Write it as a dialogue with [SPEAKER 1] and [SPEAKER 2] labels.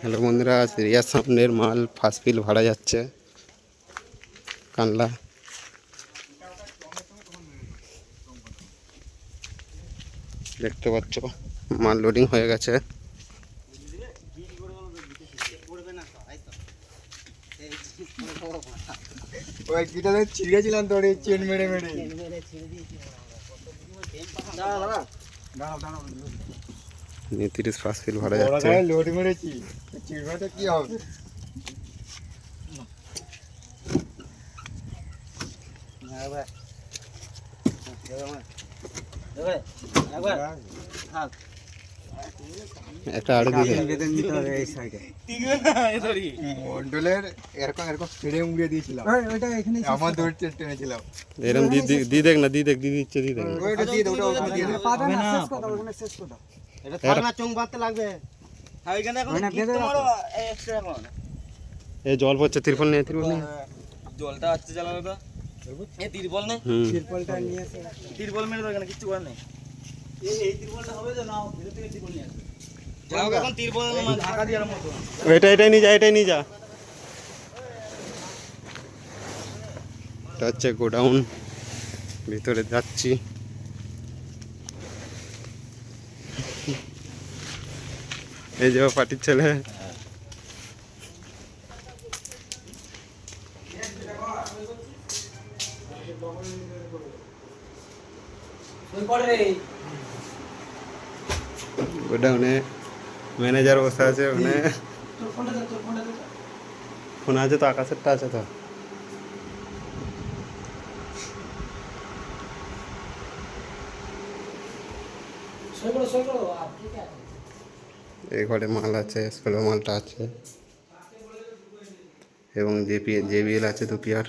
[SPEAKER 1] Hello বন্ধুরা রিয়ার সামনের মাল ফার্স্ট ফিল ভাড়া যাচ্ছে। কানলা। দেখতে পাচ্ছ, মাল লোডিং হয়ে গেছে।
[SPEAKER 2] চেন মেরে মেরে
[SPEAKER 1] তিরিশ ফার্স্ট ফিল
[SPEAKER 2] বড়
[SPEAKER 1] যাচ্ছে।
[SPEAKER 2] লোড মেরেছি। চিড়বাটা কি হবে?
[SPEAKER 1] একটা আড়ে
[SPEAKER 2] মন্ডলের এরকম এরকম ছেড়ে মুড়িয়ে দিয়েছিলাম। আমার দৌড় টেনেছিলাম
[SPEAKER 1] এরকম দি দেখ না দি দেখ দি দিচ্ছে দি দেখ।
[SPEAKER 3] এটা বাঁধতে লাগবে। হ্যাঁ এখন এক্সট্রা এখন
[SPEAKER 1] জল পড়ছে তিরপল নিয়ে তিরপল নিয়ে
[SPEAKER 3] জলটা আসছে তো এ তিরপল নেই মেরে কিচ্ছু করার নেই। এই তিরপলটা হবে তো নাও ভিতর থেকে তিরপল নিয়ে আসবে যাও এখন তিরপল ঢাকা দিয়ে মতো
[SPEAKER 1] এটা এটাই নিয়ে যা এটাই নিয়ে যা। এটা হচ্ছে গোডাউন। ভিতরে যাচ্ছি। এই যে ও পার্টির ছেলে। গোডাউনে ম্যানেজার বসে আছে ওখানে ফোন আছে তো আকাশেরটা আছে তো। এই ঘরে মাল আছে স্কুলের মালটা আছে। এবং জেপি জেবিএল আছে দু পিয়ার